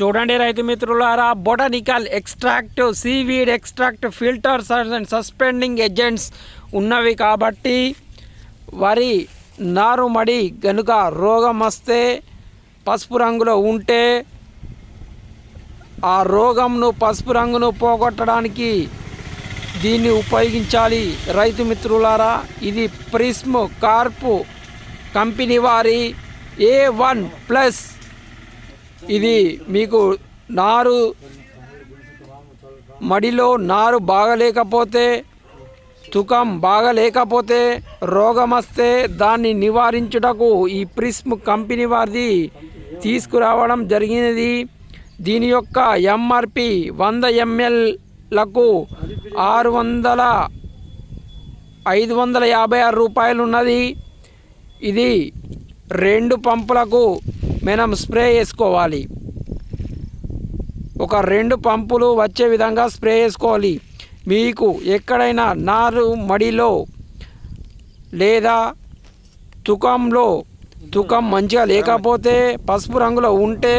చూడండి రైతు మిత్రులారా botanical extract seaweed extract filters and suspending agents ఉన్నవి కాబట్టి వరి నారుమడి గనుక రోగం వస్తే పసుపు రంగులో ఉంటే ఆ రోగంను పసుపు రంగును పోగొట్టడానికి దీన్ని ఉపయోగించాలి. రైతు మిత్రులారా ఇది ప్రిస్మ్ కార్పు కంపెనీ వారి ఏ వన్ ప్లస్ ఇది మీకు నారు మడిలో నారు బాగలేకపోతే తుకం బాగలేకపోతే రోగం వస్తే దాన్ని నివారించుటకు ఈ ప్రిస్మ్ కంపెనీ వారిది తీసుకురావడం జరిగినది. దీని యొక్క ఎంఆర్పి వంద ఎంఎల్లకు ఆరు వందల ఐదు వందల యాభై ఆరు రూపాయలు ఉన్నది ఇది రెండు పంపులకు మనం స్ప్రే చేసుకోవాలి. ఒక రెండు పంపులు వచ్చే విధంగా స్ప్రే చేసుకోవాలి. మీకు ఎక్కడైనా నారు మడిలో లేదా తుకంలో తుకం మంచిగా లేకపోతే పసుపు రంగులో ఉంటే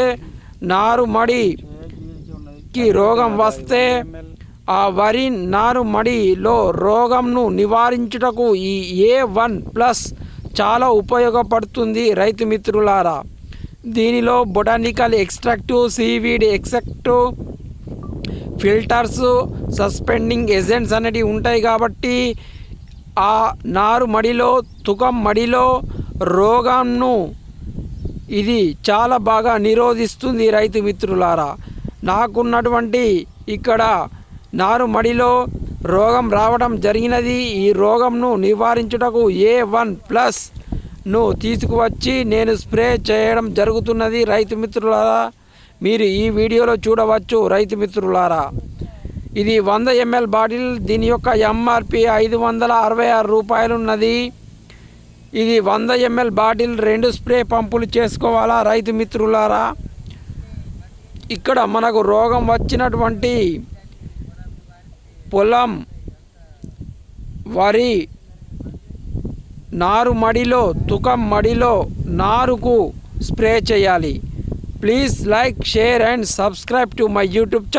నారు మడికి రోగం వస్తే ఆ వరి నారు మడిలో రోగంను నివారించుటకు ఈ ఏ వన్ ప్లస్ చాలా ఉపయోగపడుతుంది రైతు మిత్రులారా. దీనిలో బొటానికల్ ఎక్స్ట్రాక్టివ్ సీవీడ్ ఎక్సెక్టివ్ ఫిల్టర్స్ సస్పెండింగ్ ఏజెంట్స్ అనేటివి ఉంటాయి కాబట్టి ఆ నారు మడిలో తుకం మడిలో రోగంను ఇది చాలా బాగా నిరోధిస్తుంది రైతు మిత్రులారా. నాకున్నటువంటి ఇక్కడ నారు మడిలో రోగం రావడం జరిగినది. ఈ రోగంను నివారించుటకు ఏ వన్ ప్లస్ ను తీసుకువచ్చి నేను స్ప్రే చేయడం జరుగుతున్నది రైతు మిత్రులారా. మీరు ఈ వీడియోలో చూడవచ్చు రైతు మిత్రులారా. ఇది వంద ఎంఎల్ బాటిల్ దీని యొక్క ఎంఆర్పి ఐదు వందల అరవై ఆరు రూపాయలు ఉన్నది ఇది వంద ఎంఎల్ బాటిల్ రెండు స్ప్రే పంపులు చేసుకోవాలా రైతు మిత్రులారా. ఇక్కడ మనకు రోగం వచ్చినటువంటి పొలం వరి నారు మడిలో తుకం మడిలో నారుకు స్ప్రే చేయాలి. Please like share and subscribe to my YouTube channel